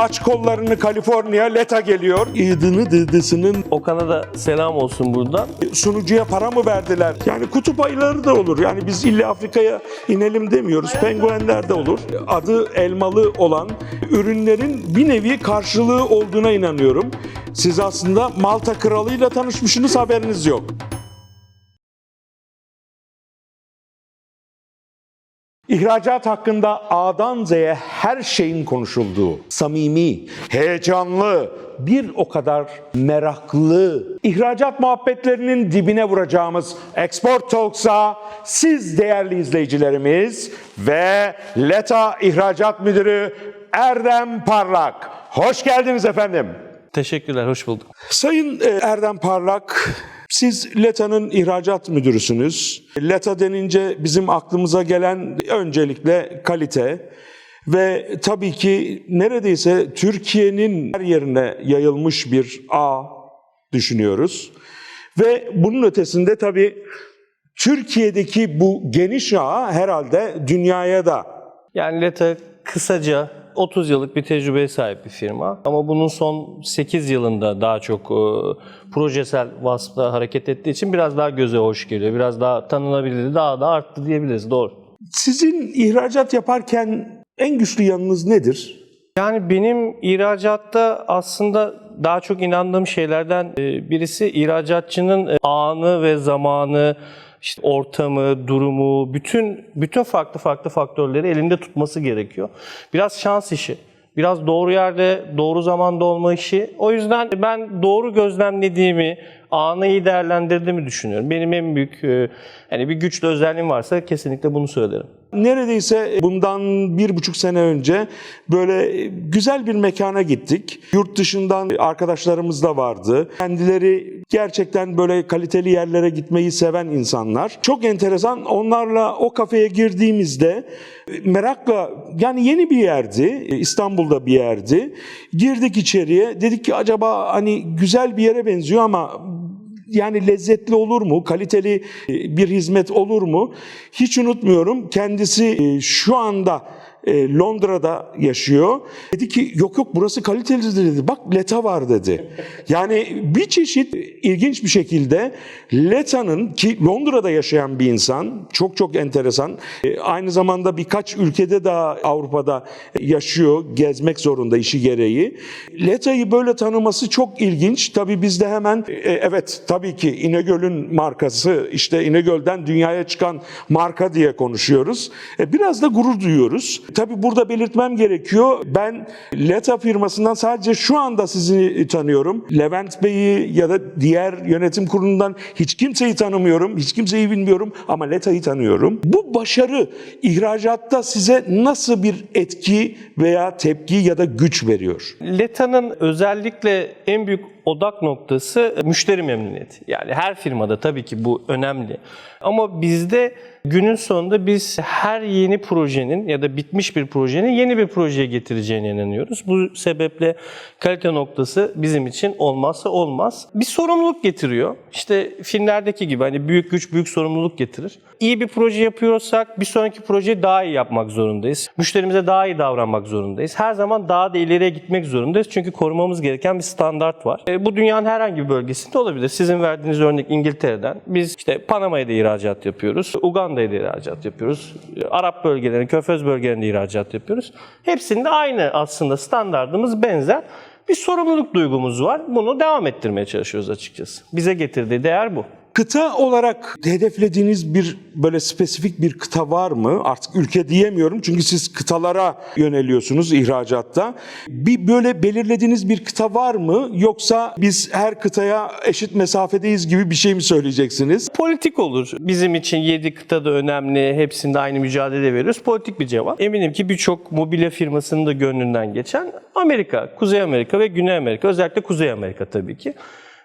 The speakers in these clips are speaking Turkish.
Aç kollarını Kaliforniya, Leta geliyor. İdını dıdısının Okan'a da selam olsun buradan. sunucuya para mı verdiler? Yani kutup ayıları da olur. Yani biz illa Afrika'ya inelim demiyoruz. Penguenler de olur. Adı elmalı olan ürünlerin bir nevi karşılığı olduğuna inanıyorum. Siz aslında Malta kralıyla tanışmışsınız haberiniz yok. İhracat hakkında A'dan Z'ye her şeyin konuşulduğu, samimi, heyecanlı, bir o kadar meraklı, ihracat muhabbetlerinin dibine vuracağımız Export Talks'a siz değerli izleyicilerimiz ve LETA İhracat Müdürü Erdem Parlak. Hoş geldiniz efendim. Teşekkürler, hoş bulduk. Sayın e, Erdem Parlak, siz LETA'nın ihracat müdürüsünüz. LETA denince bizim aklımıza gelen öncelikle kalite ve tabii ki neredeyse Türkiye'nin her yerine yayılmış bir ağ düşünüyoruz. Ve bunun ötesinde tabii Türkiye'deki bu geniş ağ herhalde dünyaya da Yani Leta kısaca 30 yıllık bir tecrübeye sahip bir firma. Ama bunun son 8 yılında daha çok e, projesel vasıfta hareket ettiği için biraz daha göze hoş geliyor. Biraz daha tanınabilirliği daha da arttı diyebiliriz. Doğru. sizin ihracat yaparken en güçlü yanınız nedir? Yani benim ihracatta aslında daha çok inandığım şeylerden e, birisi ihracatçının e, anı ve zamanı, işte ortamı, durumu, bütün bütün farklı farklı faktörleri elinde tutması gerekiyor. Biraz şans işi. Biraz doğru yerde, doğru zamanda olma işi. O yüzden ben doğru gözlemlediğimi, anı iyi değerlendirdiğimi düşünüyorum. Benim en büyük, e, yani bir güçlü özelliğim varsa kesinlikle bunu söylerim. Neredeyse bundan bir buçuk sene önce böyle güzel bir mekana gittik. Yurt dışından arkadaşlarımız da vardı. Kendileri gerçekten böyle kaliteli yerlere gitmeyi seven insanlar. Çok enteresan onlarla o kafeye girdiğimizde merakla yani yeni bir yerdi. İstanbul'da bir yerdi. Girdik içeriye. Dedik ki acaba hani güzel bir yere benziyor ama yani lezzetli olur mu? Kaliteli e, bir hizmet olur mu? Hiç unutmuyorum. Kendisi e, şu anda e, Londra'da yaşıyor. Dedi ki yok yok burası kalitelidir dedi. Bak Leta var dedi. Yani bir çeşit ilginç bir şekilde Leta'nın ki Londra'da yaşayan bir insan çok çok enteresan. E, Aynı zamanda birkaç ülkede daha Avrupa'da yaşıyor. Gezmek zorunda işi gereği. Leta'yı böyle tanıması çok ilginç. Tabii biz de hemen e, evet tabii ki İnegöl'ün markası işte İnegöl'den dünyaya çıkan marka diye konuşuyoruz. E, Biraz da gurur duyuyoruz. Tabii burada belirtmem gerekiyor. Ben Leta firmasından sadece şu anda sizi tanıyorum. Levent Bey'i ya da diğer yönetim kurulundan hiç kimseyi tanımıyorum. Hiç kimseyi bilmiyorum ama Leta'yı tanıyorum. Bu başarı ihracatta size nasıl bir etki veya tepki ya da güç veriyor? Leta'nın özellikle en büyük odak noktası müşteri memnuniyeti. Yani her firmada tabii ki bu önemli. Ama bizde günün sonunda biz her yeni projenin ya da bitmiş bir projenin yeni bir projeye getireceğine inanıyoruz. Bu sebeple kalite noktası bizim için olmazsa olmaz. Bir sorumluluk getiriyor. İşte filmlerdeki gibi hani büyük güç büyük sorumluluk getirir. İyi bir proje yapıyorsak bir sonraki projeyi daha iyi yapmak zorundayız. Müşterimize daha iyi davranmak zorundayız. Her zaman daha da ileriye gitmek zorundayız. Çünkü korumamız gereken bir standart var. Bu dünyanın herhangi bir bölgesinde olabilir. Sizin verdiğiniz örnek İngiltere'den. Biz işte Panama'ya da ihracat yapıyoruz. Uganda'ya da ihracat yapıyoruz. Arap bölgelerine, Körfez bölgelerinde ihracat yapıyoruz. Hepsinde aynı aslında standartımız benzer. Bir sorumluluk duygumuz var. Bunu devam ettirmeye çalışıyoruz açıkçası. Bize getirdiği değer bu. Kıta olarak hedeflediğiniz bir böyle spesifik bir kıta var mı? Artık ülke diyemiyorum çünkü siz kıtalara yöneliyorsunuz ihracatta. Bir böyle belirlediğiniz bir kıta var mı? Yoksa biz her kıtaya eşit mesafedeyiz gibi bir şey mi söyleyeceksiniz? Politik olur. Bizim için 7 kıta da önemli. Hepsinde aynı mücadele veriyoruz. Politik bir cevap. Eminim ki birçok mobilya firmasının da gönlünden geçen Amerika, Kuzey Amerika ve Güney Amerika. Özellikle Kuzey Amerika tabii ki.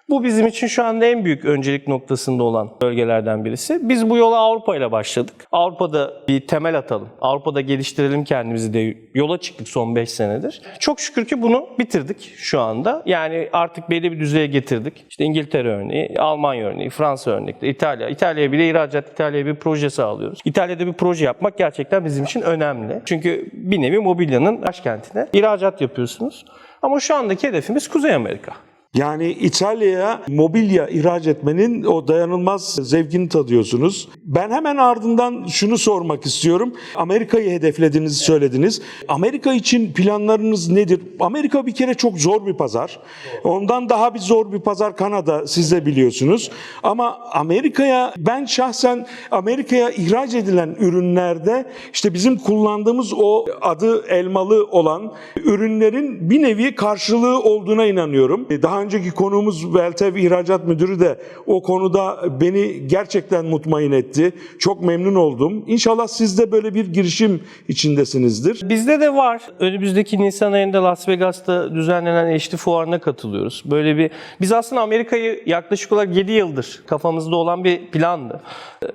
Bu bizim için şu anda en büyük öncelik noktasında olan bölgelerden birisi. Biz bu yola Avrupa ile başladık. Avrupa'da bir temel atalım. Avrupa'da geliştirelim kendimizi de yola çıktık son 5 senedir. Çok şükür ki bunu bitirdik şu anda. Yani artık belli bir düzeye getirdik. İşte İngiltere örneği, Almanya örneği, Fransa örnekleri, İtalya. İtalya'ya bile ihracat, İtalya'ya bir proje sağlıyoruz. İtalya'da bir proje yapmak gerçekten bizim için önemli. Çünkü bir nevi mobilyanın başkentine ihracat yapıyorsunuz. Ama şu andaki hedefimiz Kuzey Amerika. Yani İtalya'ya mobilya ihraç etmenin o dayanılmaz zevkini tadıyorsunuz. Ben hemen ardından şunu sormak istiyorum. Amerika'yı hedeflediğinizi söylediniz. Amerika için planlarınız nedir? Amerika bir kere çok zor bir pazar. Ondan daha bir zor bir pazar Kanada siz de biliyorsunuz. Ama Amerika'ya ben şahsen Amerika'ya ihraç edilen ürünlerde işte bizim kullandığımız o adı elmalı olan ürünlerin bir nevi karşılığı olduğuna inanıyorum. Daha önceki konuğumuz Veltev İhracat Müdürü de o konuda beni gerçekten mutmain etti. Çok memnun oldum. İnşallah siz de böyle bir girişim içindesinizdir. Bizde de var. Önümüzdeki Nisan ayında Las Vegas'ta düzenlenen HD fuarına katılıyoruz. Böyle bir biz aslında Amerika'yı yaklaşık olarak 7 yıldır kafamızda olan bir plandı.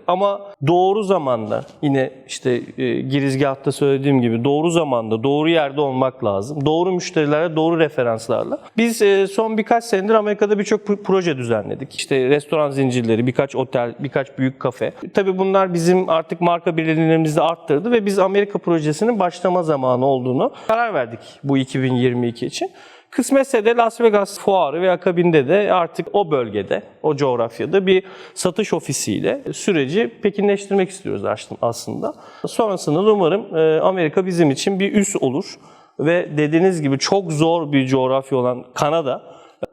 Ama doğru zamanda yine işte e, girizgahta söylediğim gibi doğru zamanda, doğru yerde olmak lazım. Doğru müşterilerle, doğru referanslarla. Biz e, son birkaç senedir Amerika'da birçok pro- proje düzenledik. İşte restoran zincirleri, birkaç otel, birkaç büyük kafe. Tabii bunlar bizim artık marka bilinirliğimizi de arttırdı ve biz Amerika projesinin başlama zamanı olduğunu karar verdik bu 2022 için. Kısmetse de Las Vegas fuarı ve akabinde de artık o bölgede, o coğrafyada bir satış ofisiyle süreci pekinleştirmek istiyoruz aslında. Sonrasında da umarım e, Amerika bizim için bir üs olur ve dediğiniz gibi çok zor bir coğrafya olan Kanada,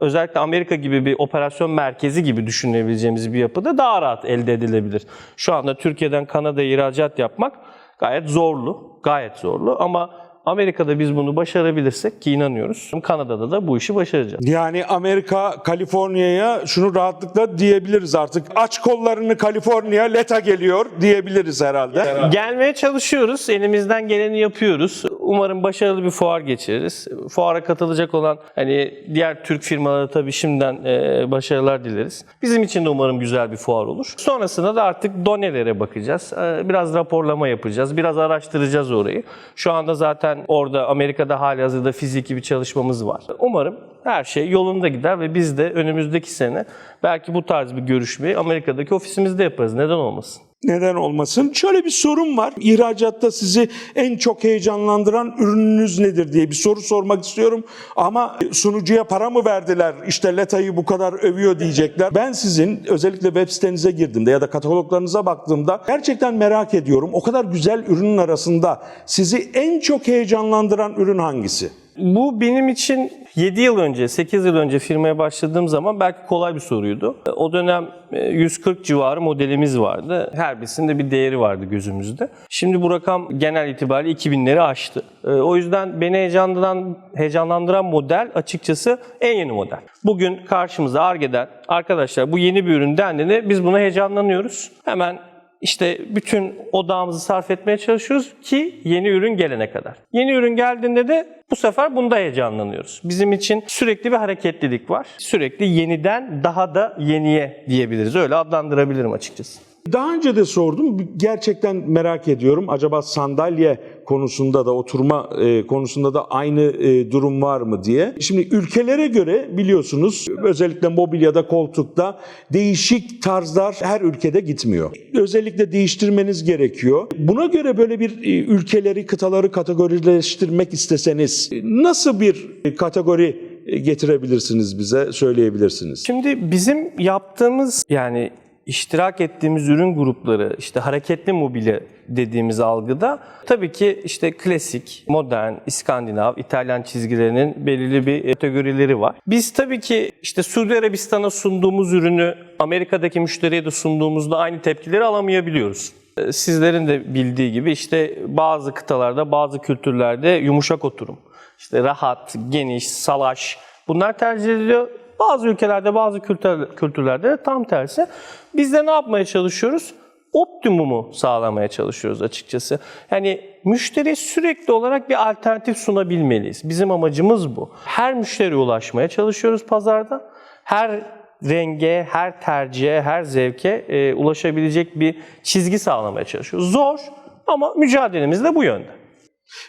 özellikle Amerika gibi bir operasyon merkezi gibi düşünebileceğimiz bir yapıda daha rahat elde edilebilir. Şu anda Türkiye'den Kanada'ya ihracat yapmak gayet zorlu, gayet zorlu ama Amerika'da biz bunu başarabilirsek ki inanıyoruz. Kanada'da da bu işi başaracağız. Yani Amerika, Kaliforniya'ya şunu rahatlıkla diyebiliriz artık. Aç kollarını Kaliforniya, Leta geliyor diyebiliriz herhalde. Gelmeye çalışıyoruz. Elimizden geleni yapıyoruz. Umarım başarılı bir fuar geçiririz. Fuara katılacak olan hani diğer Türk firmalara tabii şimdiden e, başarılar dileriz. Bizim için de umarım güzel bir fuar olur. Sonrasında da artık donelere bakacağız. E, biraz raporlama yapacağız. Biraz araştıracağız orayı. Şu anda zaten orada Amerika'da hali hazırda fiziki bir çalışmamız var. Umarım her şey yolunda gider ve biz de önümüzdeki sene belki bu tarz bir görüşmeyi Amerika'daki ofisimizde yaparız. Neden olmasın? Neden olmasın? Şöyle bir sorum var. İhracatta sizi en çok heyecanlandıran ürününüz nedir diye bir soru sormak istiyorum. Ama sunucuya para mı verdiler? İşte Leta'yı bu kadar övüyor diyecekler. Ben sizin özellikle web sitenize girdiğimde ya da kataloglarınıza baktığımda gerçekten merak ediyorum. O kadar güzel ürünün arasında sizi en çok heyecanlandıran ürün hangisi? Bu benim için 7 yıl önce, 8 yıl önce firmaya başladığım zaman belki kolay bir soruydu. O dönem e, 140 civarı modelimiz vardı. Her birisinde bir değeri vardı gözümüzde. Şimdi bu rakam genel itibariyle 2000'leri aştı. E, O yüzden beni heyecanlandıran, heyecanlandıran model açıkçası en yeni model. Bugün karşımıza Arge'den arkadaşlar bu yeni bir ürün dendiğinde biz buna heyecanlanıyoruz. Hemen işte bütün odağımızı sarf etmeye çalışıyoruz ki yeni ürün gelene kadar. Yeni ürün geldiğinde de bu sefer bunda heyecanlanıyoruz. Bizim için sürekli bir hareketlilik var. Sürekli yeniden daha da yeniye diyebiliriz. Öyle adlandırabilirim açıkçası. Daha önce de sordum. Gerçekten merak ediyorum. Acaba sandalye konusunda da oturma e, konusunda da aynı e, durum var mı diye. Şimdi ülkelere göre biliyorsunuz özellikle mobilyada, koltukta değişik tarzlar her ülkede gitmiyor. Özellikle değiştirmeniz gerekiyor. Buna göre böyle bir e, ülkeleri, kıtaları kategorileştirmek isteseniz nasıl bir kategori getirebilirsiniz bize, söyleyebilirsiniz? Şimdi bizim yaptığımız yani iştirak ettiğimiz ürün grupları işte hareketli mobilya dediğimiz algıda tabii ki işte klasik, modern, İskandinav, İtalyan çizgilerinin belirli bir kategorileri var. Biz tabii ki işte Suudi Arabistan'a sunduğumuz ürünü Amerika'daki müşteriye de sunduğumuzda aynı tepkileri alamayabiliyoruz. Ee, Sizlerin de bildiği gibi işte bazı kıtalarda, bazı kültürlerde yumuşak oturum, işte rahat, geniş, salaş bunlar tercih ediliyor. Bazı ülkelerde, bazı kültür, kültürlerde de tam tersi. Biz de ne yapmaya çalışıyoruz? Optimumu sağlamaya çalışıyoruz açıkçası. Yani müşteriye sürekli olarak bir alternatif sunabilmeliyiz. Bizim amacımız bu. Her müşteriye ulaşmaya çalışıyoruz pazarda. Her renge, her tercihe, her zevke e, ulaşabilecek bir çizgi sağlamaya çalışıyoruz. Zor ama mücadelemiz de bu yönde.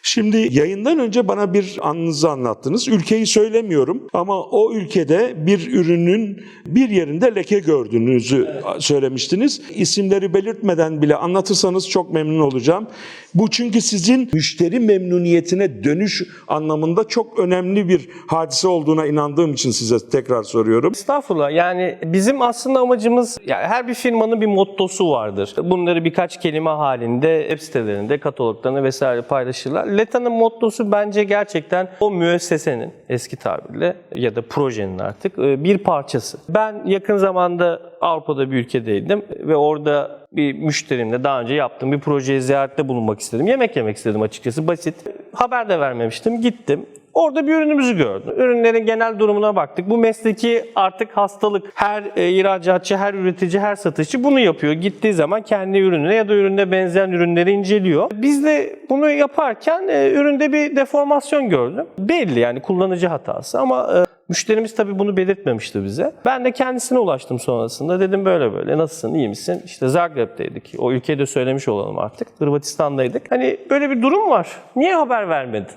Şimdi yayından önce bana bir anınızı anlattınız. Ülkeyi söylemiyorum ama o ülkede bir ürünün bir yerinde leke gördüğünüzü söylemiştiniz. İsimleri belirtmeden bile anlatırsanız çok memnun olacağım. Bu çünkü sizin müşteri memnuniyetine dönüş anlamında çok önemli bir hadise olduğuna inandığım için size tekrar soruyorum. Estağfurullah. Yani bizim aslında amacımız, yani her bir firmanın bir mottosu vardır. Bunları birkaç kelime halinde web sitelerinde, kataloglarında vesaire paylaşırlar. Leta'nın mottosu bence gerçekten o müessesenin eski tabirle ya da projenin artık e, bir parçası. Ben yakın zamanda Avrupa'da bir ülkedeydim ve orada bir müşterimle daha önce yaptığım bir projeye ziyarette bulunmak istedim. Yemek yemek istedim açıkçası basit. Haber de vermemiştim. Gittim. Orada bir ürünümüzü gördüm. Ürünlerin genel durumuna baktık. Bu mesleki artık hastalık. Her e, ihracatçı, her üretici, her satışçı bunu yapıyor. Gittiği zaman kendi ürününe ya da üründe benzeyen ürünleri inceliyor. Biz de bunu yaparken e, üründe bir deformasyon gördüm. Belli yani kullanıcı hatası ama e, Müşterimiz tabii bunu belirtmemişti bize. Ben de kendisine ulaştım sonrasında. Dedim böyle böyle nasılsın iyi misin? İşte Zagreb'deydik. O ülkeyi de söylemiş olalım artık. Hırvatistan'daydık. Hani böyle bir durum var. Niye haber vermedin?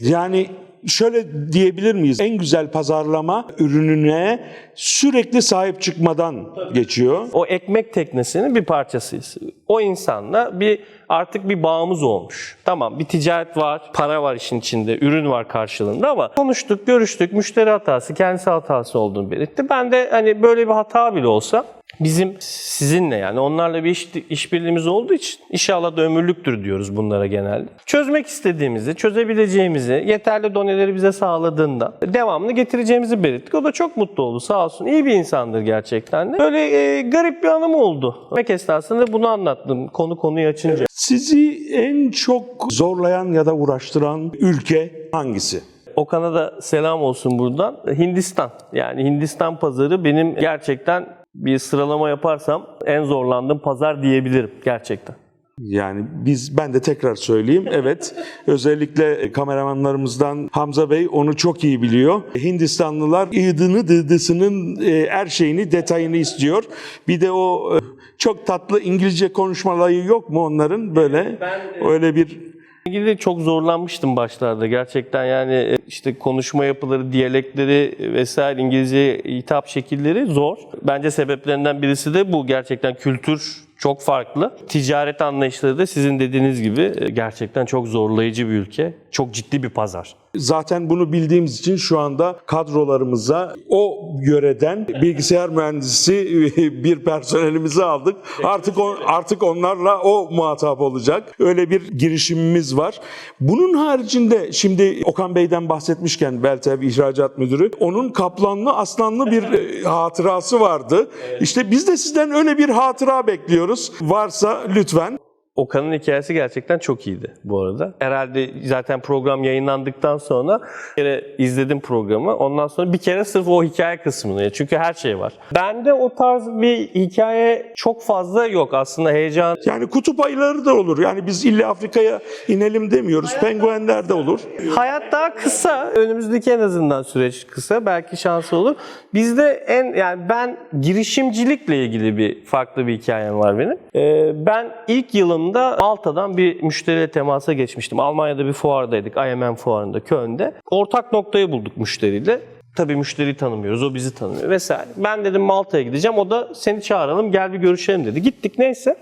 Yani şöyle diyebilir miyiz? En güzel pazarlama ürününe sürekli sahip çıkmadan geçiyor. O ekmek teknesinin bir parçasıyız. O insanla bir artık bir bağımız olmuş. Tamam bir ticaret var, para var işin içinde, ürün var karşılığında ama konuştuk, görüştük, müşteri hatası, kendisi hatası olduğunu belirtti. Ben de hani böyle bir hata bile olsa bizim sizinle yani onlarla bir iş, işbirliğimiz olduğu için inşallah da ömürlüktür diyoruz bunlara genelde. Çözmek istediğimizi, çözebileceğimizi, yeterli doneleri bize sağladığında devamlı getireceğimizi belirttik. O da çok mutlu oldu sağ olsun. İyi bir insandır gerçekten de. Böyle e, garip bir anım oldu. Yemek esnasında bunu anlattım konu konuyu açınca. Sizi en çok zorlayan ya da uğraştıran ülke hangisi? Okan'a da selam olsun buradan. Hindistan. Yani Hindistan pazarı benim gerçekten bir sıralama yaparsam en zorlandığım pazar diyebilirim gerçekten. Yani biz ben de tekrar söyleyeyim. Evet. Özellikle kameramanlarımızdan Hamza Bey onu çok iyi biliyor. Hindistanlılar ıydını dıdısının e, her şeyini detayını istiyor. Bir de o e, çok tatlı İngilizce konuşmaları yok mu onların böyle? Öyle bir ilgili çok zorlanmıştım başlarda gerçekten yani e, işte konuşma yapıları, diyalekleri vesaire İngilizce hitap şekilleri zor. Bence sebeplerinden birisi de bu gerçekten kültür çok farklı. Ticaret anlayışları da sizin dediğiniz gibi e, gerçekten çok zorlayıcı bir ülke. Çok ciddi bir pazar. Zaten bunu bildiğimiz için şu anda kadrolarımıza o yöreden bilgisayar mühendisi bir personelimizi aldık. Artık on, artık onlarla o muhatap olacak. Öyle bir girişimimiz var. Bunun haricinde şimdi Okan Bey'den bahsetmişken Beltev İhracat Müdürü onun kaplanlı aslanlı bir e, hatırası vardı. İşte biz de sizden öyle bir hatıra bekliyoruz. Varsa lütfen. Okan'ın hikayesi gerçekten çok iyiydi bu arada. Herhalde zaten program yayınlandıktan sonra bir kere izledim programı. Ondan sonra bir kere sırf o hikaye kısmını. Çünkü her şey var. Bende o tarz bir hikaye çok fazla yok aslında heyecan. Yani kutup ayıları da olur. Yani biz illa Afrika'ya inelim demiyoruz. Penguenler de olur. Hayat daha kısa. Önümüzdeki en azından süreç kısa. Belki şansı olur. Bizde en yani ben girişimcilikle ilgili bir farklı bir hikayem var benim. Ee, ben ilk yılımda Malta'dan bir müşteriyle temasa geçmiştim. Almanya'da bir fuardaydık. IMM fuarında Köln'de. Ortak noktayı bulduk müşteriyle. Tabii müşteriyi tanımıyoruz, o bizi tanımıyor vesaire. Ben dedim Malta'ya gideceğim, o da seni çağıralım, gel bir görüşelim dedi. Gittik neyse.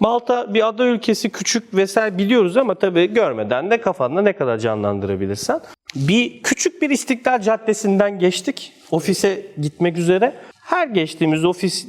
Malta bir ada ülkesi, küçük vesaire biliyoruz ama tabii görmeden de kafanda ne kadar canlandırabilirsen. Bir küçük bir İstiklal Caddesi'nden geçtik ofise gitmek üzere. Her geçtiğimiz ofis,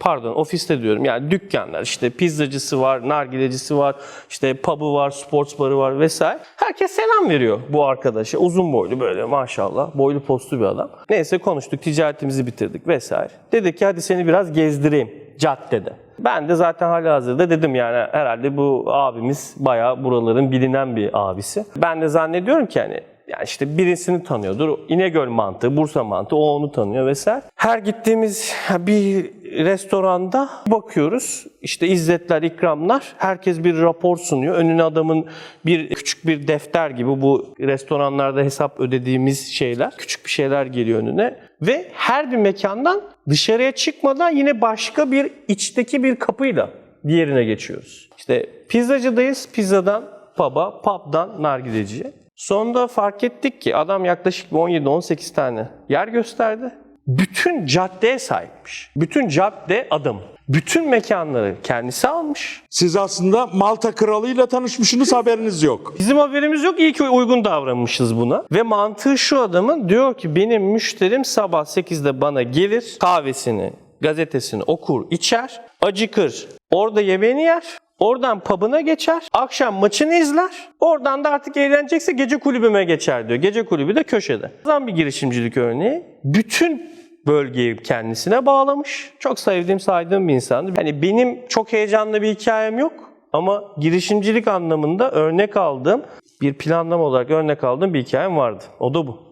pardon ofiste diyorum yani dükkanlar işte pizzacısı var, nargilecisi var, işte pub'ı var, sports barı var vesaire. Herkes selam veriyor bu arkadaşa. Uzun boylu böyle maşallah, boylu postlu bir adam. Neyse konuştuk, ticaretimizi bitirdik vesaire. Dedi ki hadi seni biraz gezdireyim caddede. Ben de zaten hali hazırda dedim yani herhalde bu abimiz bayağı buraların bilinen bir abisi. Ben de zannediyorum ki hani yani işte birisini tanıyordur. İnegöl mantığı, Bursa mantığı o onu tanıyor vesaire. Her gittiğimiz bir restoranda bakıyoruz. İşte izzetler, ikramlar. Herkes bir rapor sunuyor. Önüne adamın bir küçük bir defter gibi bu restoranlarda hesap ödediğimiz şeyler. Küçük bir şeyler geliyor önüne. Ve her bir mekandan dışarıya çıkmadan yine başka bir içteki bir kapıyla diğerine geçiyoruz. İşte pizzacıdayız. Pizzadan pub'a, pub'dan nargileciye. Sonunda fark ettik ki adam yaklaşık bir 17-18 tane yer gösterdi. Bütün caddeye sahipmiş. Bütün cadde adam. Bütün mekanları kendisi almış. Siz aslında Malta kralıyla tanışmışsınız haberiniz yok. Bizim haberimiz yok. İyi ki uygun davranmışız buna. Ve mantığı şu adamın diyor ki benim müşterim sabah 8'de bana gelir, kahvesini, gazetesini okur, içer, acıkır. Orada yemeğini yer. Oradan pub'ına geçer. Akşam maçını izler. Oradan da artık eğlenecekse gece kulübüme geçer diyor. Gece kulübü de köşede. Tam bir girişimcilik örneği. Bütün bölgeyi kendisine bağlamış. Çok sevdiğim, saydığım bir insandı. Yani benim çok heyecanlı bir hikayem yok ama girişimcilik anlamında örnek aldığım, bir planlama olarak örnek aldığım bir hikayem vardı. O da bu.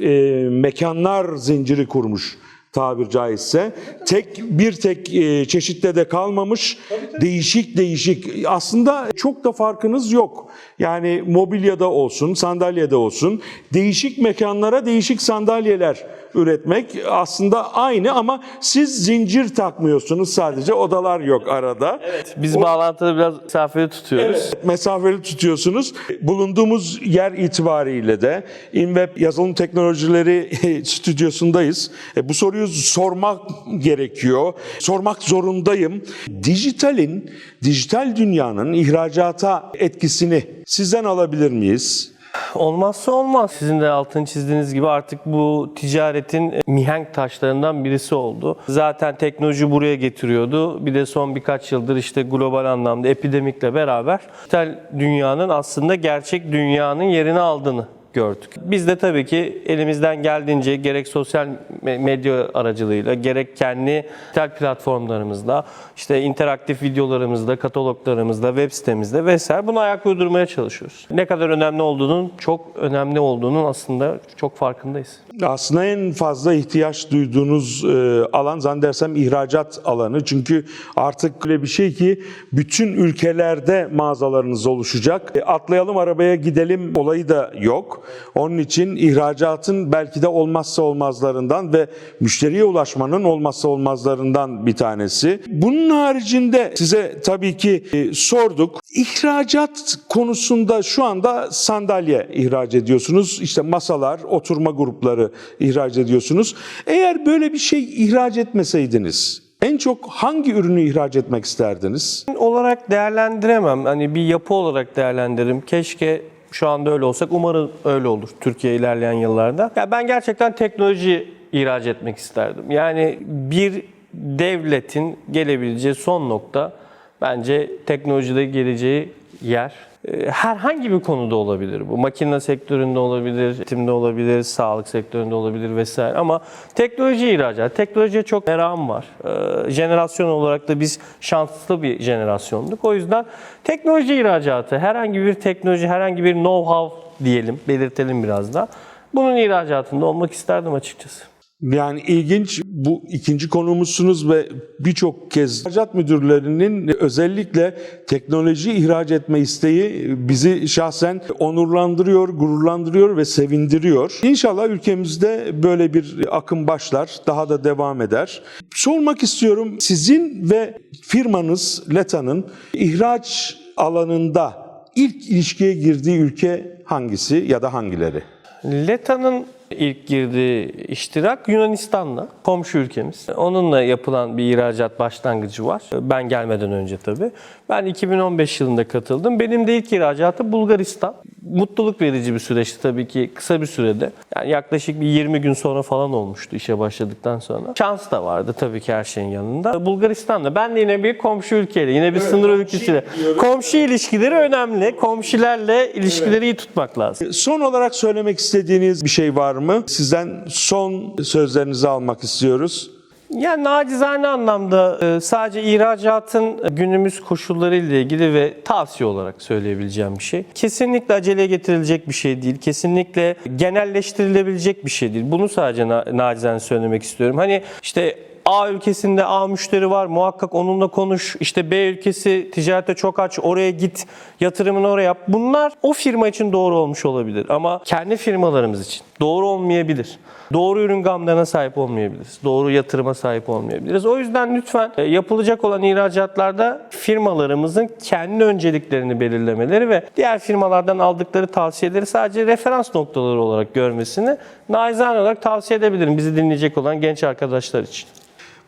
e, mekanlar zinciri kurmuş tabir caizse. Tek bir tek e, çeşitte de kalmamış. Değişik değişik. Aslında çok da farkınız yok. Yani mobilyada olsun, sandalyede olsun değişik mekanlara değişik sandalyeler üretmek aslında aynı ama siz zincir takmıyorsunuz sadece odalar yok arada. Biz bağlantıda biraz mesafeli tutuyoruz. mesafeli tutuyorsunuz. Bulunduğumuz yer itibariyle de InWeb Yazılım Teknolojileri stüdyosundayız. E, bu soruyu sormak gerekiyor. Sormak zorundayım. Dijitalin, dijital dünyanın ihracata etkisini sizden alabilir miyiz? Olmazsa olmaz. Sizin de altını çizdiğiniz gibi artık bu ticaretin mihenk taşlarından birisi oldu. Zaten teknoloji buraya getiriyordu. Bir de son birkaç yıldır işte global anlamda epidemikle beraber dijital dünyanın aslında gerçek dünyanın yerini aldığını gördük. Biz de tabii ki elimizden geldiğince gerek sosyal me- medya aracılığıyla gerek kendi dijital platformlarımızda işte interaktif videolarımızda, kataloglarımızda, web sitemizde vesaire bunu ayak uydurmaya çalışıyoruz. Ne kadar önemli olduğunun, çok önemli olduğunun aslında çok farkındayız. Aslında en fazla ihtiyaç duyduğunuz e, alan zannedersem ihracat alanı. Çünkü artık öyle bir şey ki bütün ülkelerde mağazalarınız oluşacak. E, atlayalım arabaya gidelim olayı da yok. Onun için ihracatın belki de olmazsa olmazlarından ve müşteriye ulaşmanın olmazsa olmazlarından bir tanesi. Bunun haricinde size tabii ki e, sorduk. İhracat konusunda şu anda sandalye ihraç ediyorsunuz. İşte masalar, oturma grupları ihraç ediyorsunuz. Eğer böyle bir şey ihraç etmeseydiniz en çok hangi ürünü ihraç etmek isterdiniz? olarak değerlendiremem. Hani bir yapı olarak değerlendiririm. Keşke şu anda öyle olsak. Umarım öyle olur Türkiye ilerleyen yıllarda. Ya ben gerçekten teknoloji ihraç etmek isterdim. Yani bir devletin gelebileceği son nokta bence teknolojide geleceği yer. Ee, Herhangi bir konuda olabilir bu. Makine sektöründe olabilir, eğitimde olabilir, sağlık sektöründe olabilir vesaire. Ama teknoloji ihracat, teknolojiye çok merakım var. Ee, jenerasyon olarak da biz şanslı bir jenerasyonduk. O yüzden teknoloji ihracatı, herhangi bir teknoloji, herhangi bir know-how diyelim, belirtelim biraz da. Bunun ihracatında olmak isterdim açıkçası. Yani ilginç bu ikinci konuğumuzsunuz ve birçok kez ihracat müdürlerinin özellikle teknoloji ihraç etme isteği bizi şahsen onurlandırıyor, gururlandırıyor ve sevindiriyor. İnşallah ülkemizde böyle bir akım başlar, daha da devam eder. Sormak istiyorum sizin ve firmanız Leta'nın ihraç alanında ilk ilişkiye girdiği ülke hangisi ya da hangileri? Leta'nın ilk girdiği iştirak Yunanistan'la, komşu ülkemiz. Onunla yapılan bir ihracat başlangıcı var. Ben gelmeden önce tabii. Ben 2015 yılında katıldım. Benim de ilk ihracatı Bulgaristan. Mutluluk verici bir süreçti tabii ki kısa bir sürede. Yani yaklaşık bir 20 gün sonra falan olmuştu işe başladıktan sonra. Şans da vardı tabii ki her şeyin yanında. Bulgaristan'da ben de yine bir komşu ülkeyle, yine bir sınır ülkesiyle. Komşu ilişkileri önemli. Komşularla ilişkileri iyi tutmak lazım. Son olarak söylemek istediğiniz bir şey var mı? Sizden son sözlerinizi almak istiyoruz. Yani nacizane anlamda e, sadece ihracatın günümüz koşullarıyla ilgili ve tavsiye olarak söyleyebileceğim bir şey. Kesinlikle aceleye getirilecek bir şey değil. Kesinlikle genelleştirilebilecek bir şey değil. Bunu sadece na- nacizane söylemek istiyorum. Hani işte A ülkesinde A müşteri var muhakkak onunla konuş. İşte B ülkesi ticarete çok aç oraya git yatırımını oraya yap. Bunlar o firma için doğru olmuş olabilir ama kendi firmalarımız için doğru olmayabilir. Doğru ürün gamlarına sahip olmayabiliriz. Doğru yatırıma sahip olmayabiliriz. O yüzden lütfen e, yapılacak olan ihracatlarda firmalarımızın kendi önceliklerini belirlemeleri ve diğer firmalardan aldıkları tavsiyeleri sadece referans noktaları olarak görmesini naizane olarak tavsiye edebilirim bizi dinleyecek olan genç arkadaşlar için.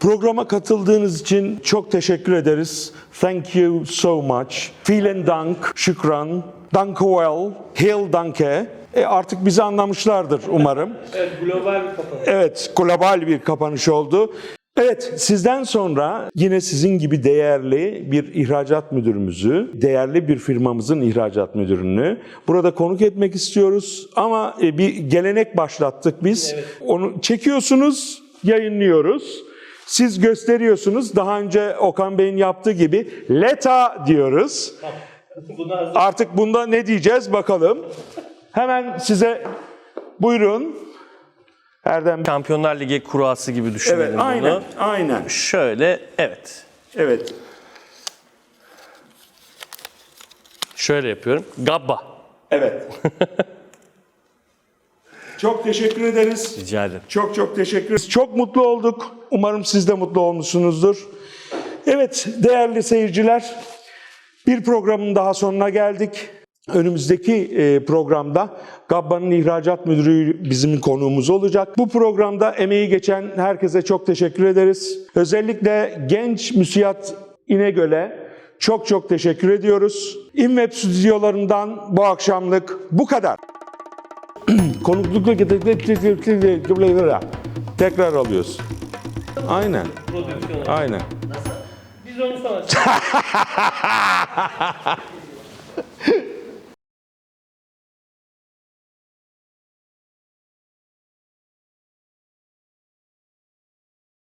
Programa katıldığınız için çok teşekkür ederiz. Thank you so much. Vielen Dank, şükran. Danke well, Hail Danke. E artık bizi anlamışlardır umarım. Evet, global bir kapanış. Evet, global bir kapanış oldu. Evet, sizden sonra yine sizin gibi değerli bir ihracat müdürümüzü, değerli bir firmamızın ihracat müdürünü burada konuk etmek istiyoruz. Ama e, bir gelenek başlattık biz. Onu çekiyorsunuz, yayınlıyoruz. Siz gösteriyorsunuz. Daha önce Okan Bey'in yaptığı gibi LETA diyoruz. Bunu. Artık bunda ne diyeceğiz bakalım. Hemen size buyurun. Erdem Şampiyonlar Ligi kurası gibi düşünelim Evet, bunu. aynen, aynen. Şöyle, evet. Evet. Şöyle yapıyorum. Gabba. Evet. çok teşekkür ederiz. Rica ederim. Çok çok teşekkür ederiz. Çok mutlu olduk. Umarım siz de mutlu olmuşsunuzdur. Evet değerli seyirciler, bir programın daha sonuna geldik. Önümüzdeki e, programda Gabba'nın ihracat müdürü bizim konuğumuz olacak. Bu programda emeği geçen herkese çok teşekkür ederiz. Özellikle genç müsiyat İnegöl'e çok çok teşekkür ediyoruz. İmweb stüdyolarından bu akşamlık bu kadar konuklukla tekrar alıyoruz. Aynen. Aynen. Nasıl? Biz onu sonra